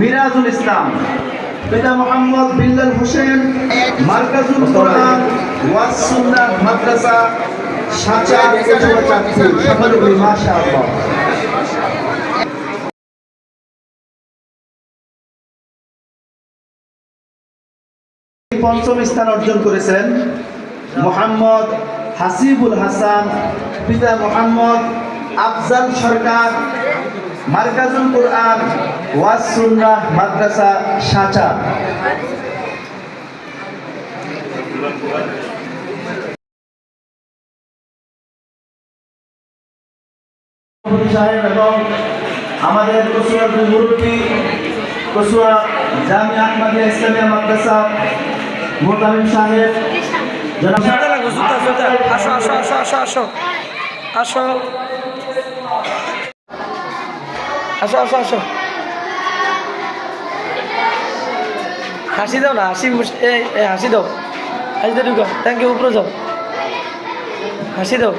মিরাজুল ইসলাম। পিতা মোহাম্মদ বিল্লাল হোসেন, মার্কাজুল কোরআন, ওয়াজ সুন্নাহ মাদ্রাসা, সাচা কচুয়া চাঁদপুর সকলে বলি মাশাআল্লাহ। পঞ্চম স্থান অর্জন করেছেন মোহাম্মদ হাসিবুল হাসান, পিতা মোহাম্মদ আফজাল সরকার মার্কাজুল কোরআন ওয়াজ সুন্নাহ মাদ্রাসা সাচা। সাহেব এবং আমাদের কসুয়ার দুই মুরব্বী, কসুয়া জামিয়া আহমদিয়া ইসলামিয়া মাদ্রাসা মোতামিম সাহেব। আসো আসো আসো আসো আসো আসো। আসো আসো আসো। হাসি দাও না, হাসি হাসি দাও। হাসি দাও ঢুকো থ্যাংক ইউ উপরে যাও। হাসি দাও।